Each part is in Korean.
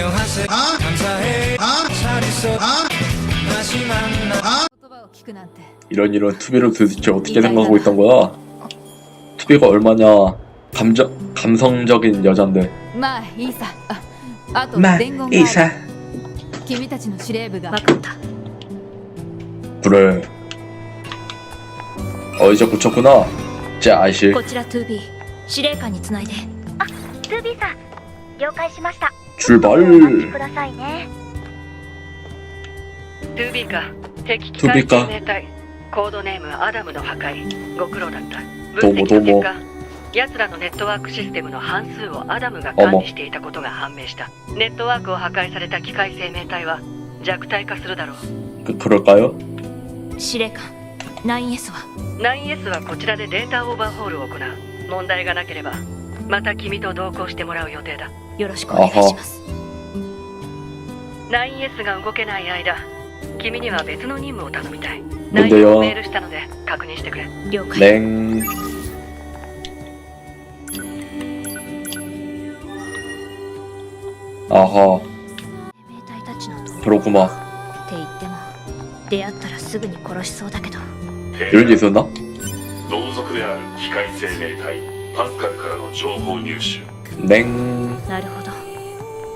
안녕하세요 감사해 잘 있어 다시 만나 言葉を聞くなんて 이런 이런 투비를 도대체 어떻게 생각하고 있던 거야? 투비가 얼마냐 감정 감성적인 여잔데 まあいいさああとまあ伝言があるいいさ君たちの司令部が分かった 그래 어디서 붙였구나 자 아이씨 こちら 2B 司令官につないでルービーさん了解しました 출발 お待ちくださいね 2B か敵機 2B 械か生命体コードネームアダムの破壊ご苦労だったどうもどうも分析の結果奴らのネットワークシステムの半数をアダムが管理していたことが判明したネットワークを破壊された機械生命体は弱体化するだろう 그, 그럴까요? 司令官 9S は 9S はこちらでデータオーバーホールを行う問題がなければまた君と同行してもらう予定だ よろしくお願いします。9S が動けない間君には別の任務を頼みたい。何容をメールしたので確認してくれ。了解。レあは。プロコマ。って言っても出会ったらすぐに殺しそうだけど。ルニーすんな。同族である機械生命体パスカルからの情報入手。냉 なるほど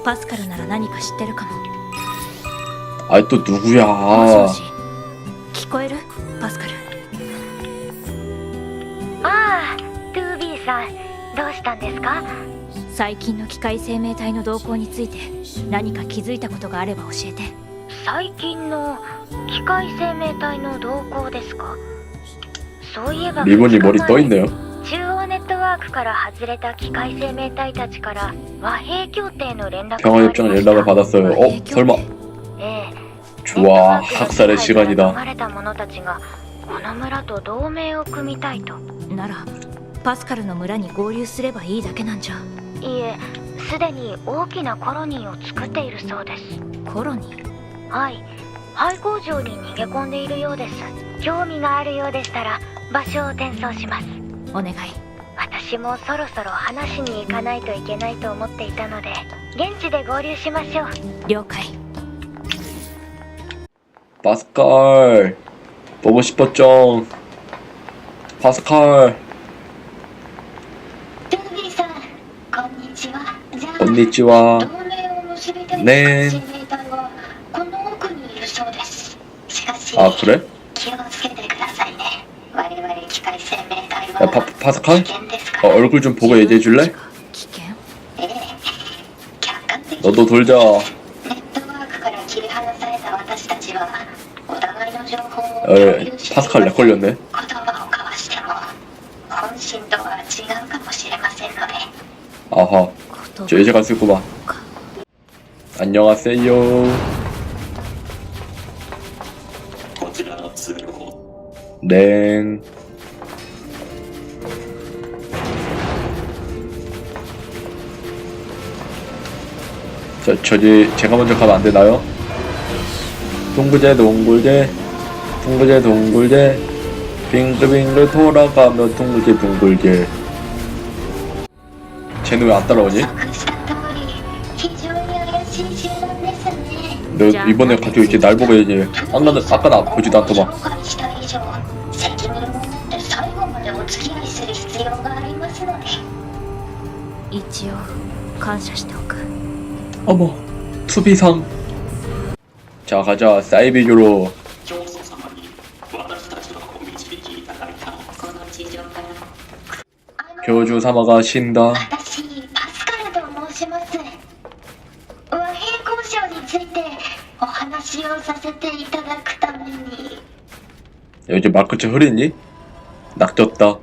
パスカルなら何か知ってるかも 아이 또 もし 누구야 もし聞こえるパスカルああルービーさんどうしたんですか最近の機械生命体の動向について何か気づいたことがあれば教えて最近の機械生命体の動向ですかそういえば 리본이 머리 떠 있네요 中央ネ ットワークから外れた機械生命体たちから和平協定の連絡があ 평화협정 りました 연락을 받았어요 어? 설마 ええ 좋아 학살의 시간이다 生まれた者たちがこの村と同盟を組みたいとならパスカルの村に合流すればいいだけなんじゃいえすでに大きなコロニーを作っているそうですコロニーはい廃工場に逃げ込んでいるようです興味があるようでしたら場所を転送しますお願い 私もそろそろ話しに行かないといけないと思っていたので現地で合流しましょう了解 파스칼 보고 싶었죠 파스칼 ルービーさんこんにちはじゃあ 건니치와 同盟を結びたいねえ生命体はこの奥にいるそうですしかし 아 그래? 어, 바, 바삭한? 어, 얼굴 좀 보고 얘기해 줄래? 너도 돌자. 어, 에, 파스칼 렉 걸렸네. 아하, 저 이제 갈수 있구만. 안녕하세요. 냉. 저, 저기, 제가 먼저 가면 안 되나요? 동굴제, 동굴제, 동굴제, 동굴제, 빙글빙글 돌아가며 동굴제, 동굴제. 쟤는 왜 안 따라오지? 너 이번에 갑자기 이렇게 날 보고 이제 아까는 아까 나 보지도 않더만. 一応感謝しておく 어머 투비상 자 가자 사이비교로 教祖様に私たちのお導きいただいたこの地上からあの 교주 사마가 신다 私パスカルと申します和平交渉についてお話をさせていただくために 요즘 마크처 흐리니? 낙졌다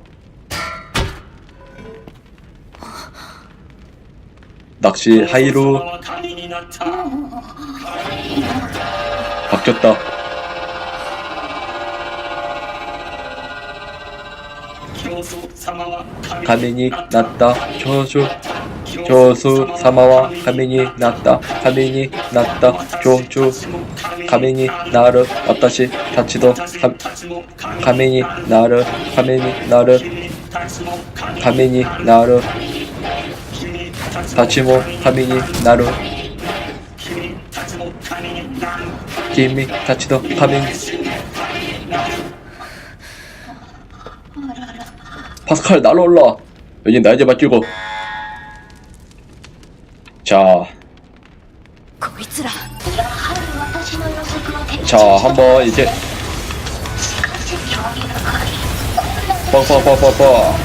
낚시 하이루 바뀌었다. 가면이 났다. 저주 조수 사마와 가면이 났다. 가면이 났다. 조주 가면이 나를 왔다시 다치도 가면이 나를 가면이 나를 가면이 나를 다치모 카미니 나루. 김미 다치도 카미니 파스칼 날로 올라. 여기 날개 맡기고. 자. 자, 한번 이제. 뻥뻥뻥뻥뻥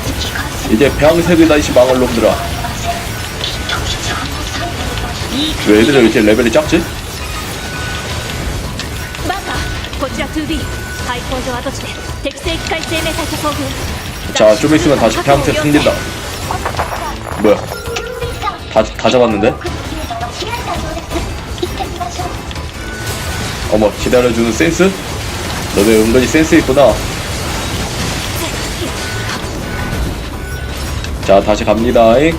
이제 병색을 다시 막을 놈들아. 왜 애들이 이렇게 레벨이 작지? 자, 좀 있으면 다시 폐암태 숨긴다. 뭐야 다, 다 잡았는데? 어머 기다려주는 센스? 너네 은근히 센스 있구나 자 다시 갑니다 잉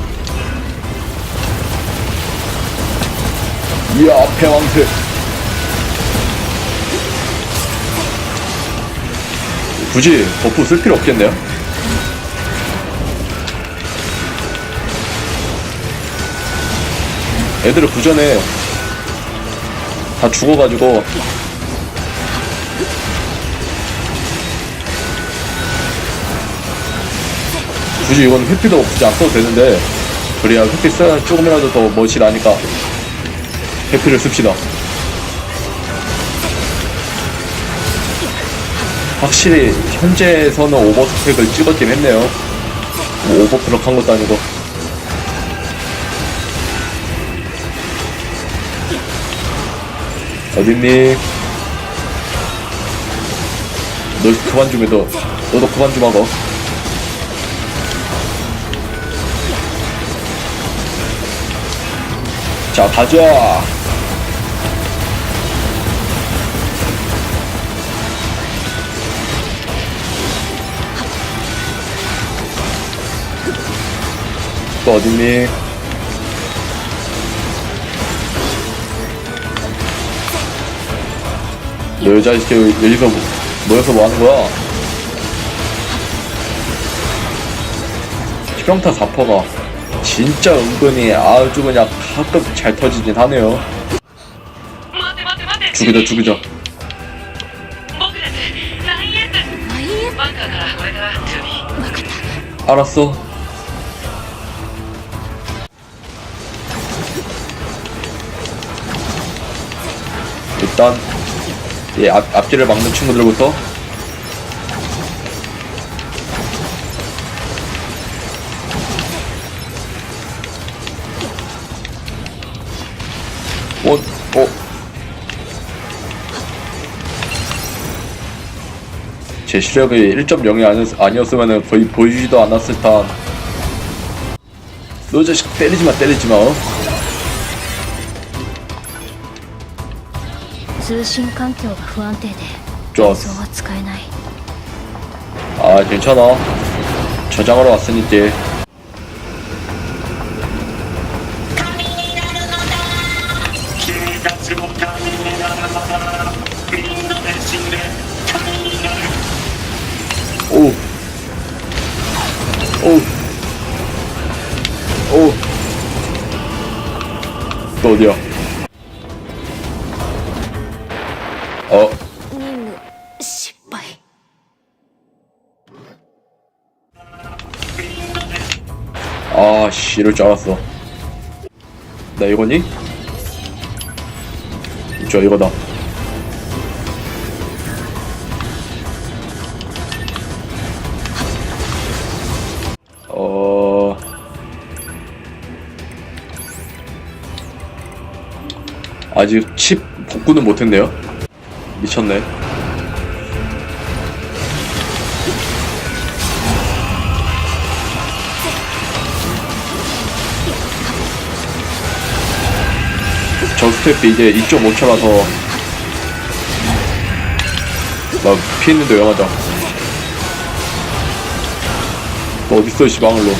이야 패왕색 굳이 버프 쓸 필요 없겠네요. 애들을 구전해 다 죽어가지고 굳이 이건 회피도 굳이 안 써도 되는데 그래야 회피 써야 조금이라도 더 멋이 나니까 회피를 씁시다 확실히 현재에서는 오버스펙을 찍었긴 했네요 뭐 오버클럭 한 것도 아니고 어딨니? 너 그만 좀 해, 너. 너도 그만 좀 하고. 자, 가자! 또 어딨니? 너 여자 이렇게 여기서 모여서 뭐 하는 거야? 실험타 4퍼가 진짜 은근히 아주 그냥 가끔 잘 터지긴 하네요. 죽이자 죽이자. 알았어. 일단 이 앞, 앞길을 막는 친구들부터. 어, 어. 제 실력이 1.0이 아니었, 아니었으면 거의 보이지도 않았을 듯한. 너 자식 때리지마 때리지마 通信環境が不安定で 좋아 映像は使えない 아 괜찮아 저장하러 왔으니까 君たちも神になるのだみんなで死んで神になる 오. 오. 오. 또 어디야? 이럴 줄 알았어. 나 이거니? 저 이거다. 어. 아직 칩 복구는 못했네요. 미쳤네. 스텝이 이제 2.5초라서 나 피했는데 왜 맞아 너 어딨어 이 시방울로.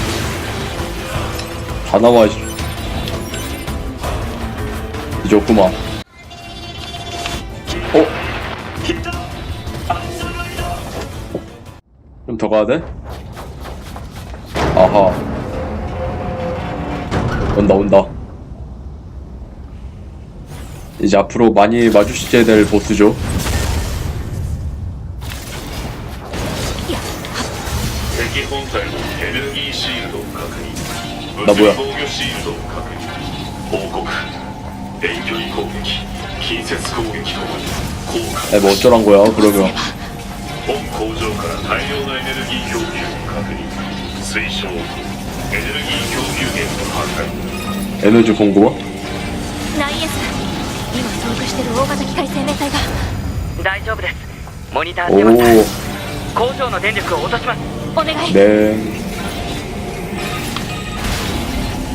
다 나와 이 이제 없구만. 어? 좀 더 가야 돼? 아하. 온다 온다 이제 앞으로 많이 마주치게 될 보스죠. 나 뭐야? 에, 뭐 어쩌란 거야, 그러면. 에너지 공급? 나이에서 今遭遇してる大型機械生命体が大丈夫ですモニターしてました 오, 工場の電力を落とします お願い 네.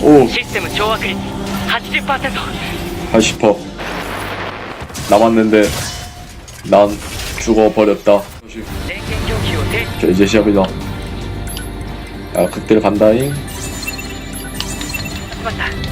오, システム掌握率80% 80%. 남았는데, 난 죽어버렸다. 電源供給を停止 자, 이제 시작이다. 야, 극딜 간다잉. しました 2B 敵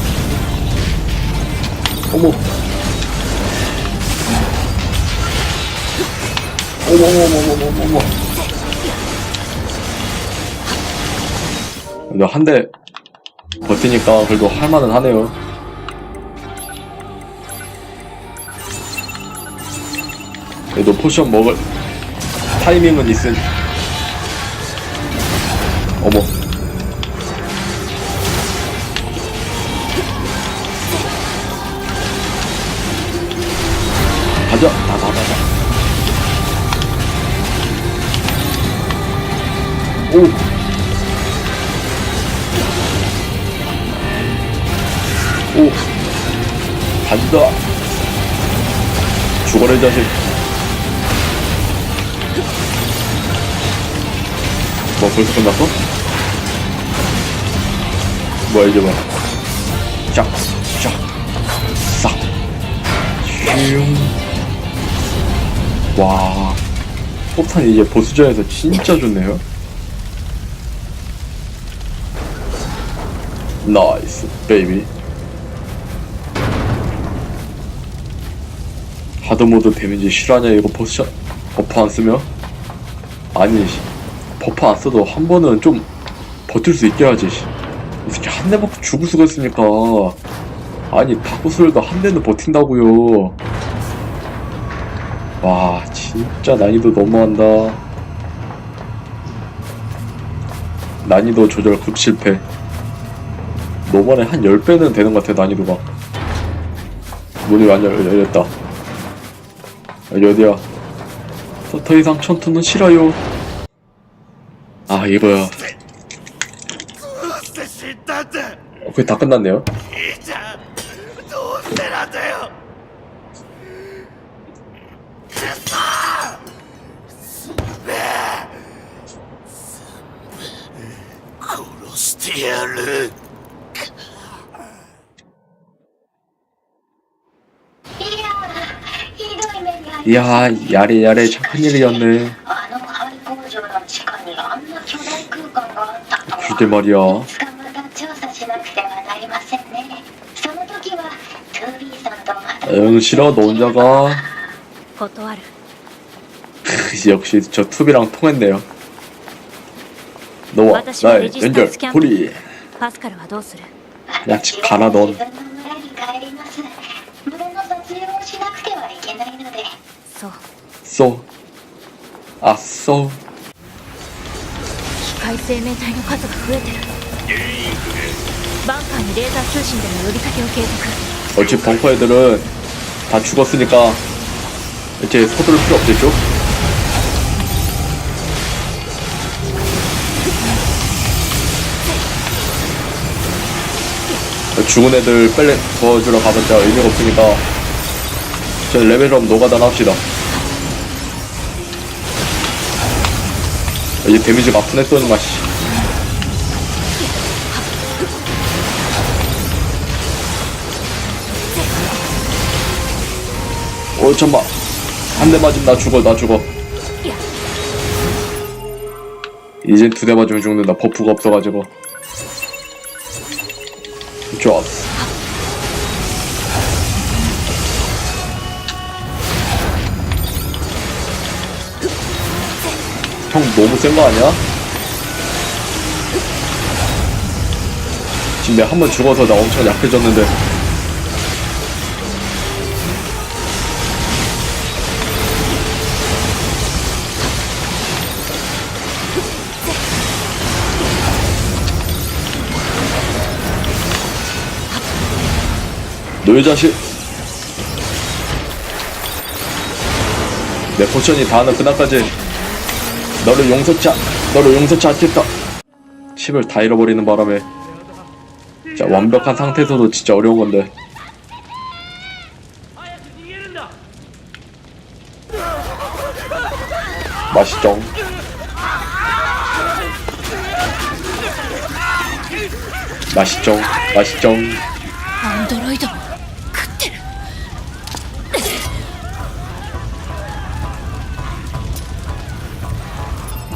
근데 한 대 버티니까 그래도 할만은 하네요. 그래도 포션 먹을 타이밍은 있으니. 어머. 가자. 다다다다. 오. 오 간다 죽어라 이 자식. 뭐 벌써 끝났어? 뭐야 이제 뭐야? 싹싹싹와. 폭탄이 이제 보스전에서 진짜 좋네요. 나이스 베이비 하드모드 데미지 실화냐 이거 버스 버프 안 쓰면? 아니 씨, 버프 안 써도 한 번은 좀 버틸 수 있게 하지 씨. 이 새끼 한대 맞고 죽을 수가 있으니까. 아니 다크솔도 한 대는 버틴다고요. 와 진짜 난이도 너무한다. 난이도 조절 극실패. 너번에 한 10배는 되는 것 같아 난이도가. 문이 완전 열- 열렸다 여기 어디야? 더, 더 이상 전투는 싫어요. 아 이거야? 어, 그게 다 끝났네요 이야 야래야래 착한 일이었네. 그때 말이야. 응 싫어 너 혼자 가? 역시 저 투비랑 통했네요. 너와 나의 연결 돌리. 야 집 가라 넌. でそう 쏘. 아, 쏘. 機械生命体の数が増えてる原因不明バンカーにレーザー通信での呼びかけを継続 어차피 벙커 애들은 다 죽었으니까 이제 서두를 필요 없겠죠? 죽은 애들 빨리 도와주러 가봤자 의미가 없으니까 저 레벨업 노가다 합시다 이제 데미지가 아픈 했더니만 씨어 잠만 한 대 맞으면 나 죽어 나 죽어. 이젠 두 대 맞으면 죽는다. 버프가 없어가지고. 좋았어. 형 너무 센 거 아니야? 지금 내가 한 번 죽어서 나 엄청 약해졌는데. 너희 자식 내 포션이 다 하는 그날까지 너를 용서치 않, 너를 용서치 않겠다. 칩을 다 잃어버리는 바람에 진짜 완벽한 상태에서도 진짜 어려운 건데. 맛있죠? 맛있죠? 맛있죠? 안드로이드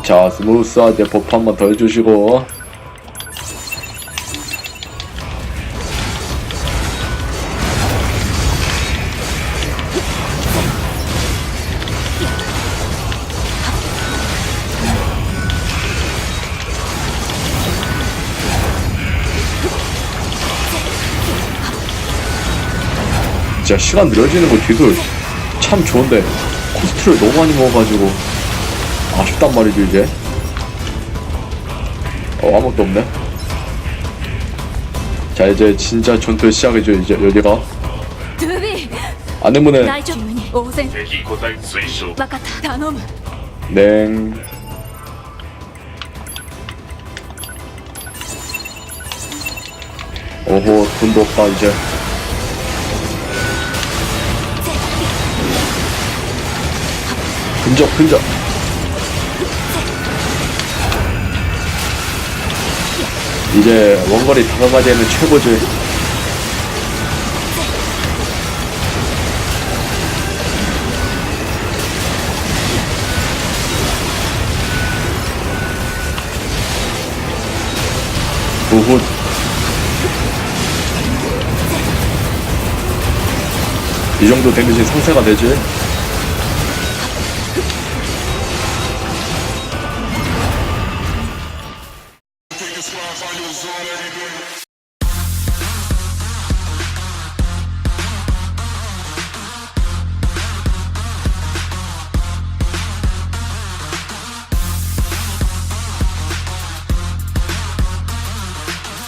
자 스무스하게 버프 한 번 더 해주시고. 진짜 시간 느려지는 거 기술 참 좋은데 코스트를 너무 많이 먹어가지고 아쉽단 말이죠 이제 어 아무것도 없네 자 이제 진짜 전투 시작이죠 이제 여기가 トゥービー 안내문에 大丈夫に応戦敵個体推奨分かった頼む 냉 오호 돈도 없다 이제 근접 근접 이제 원거리 다가가기에는 최고지. 우후. 이 정도 데미지 상세가 되지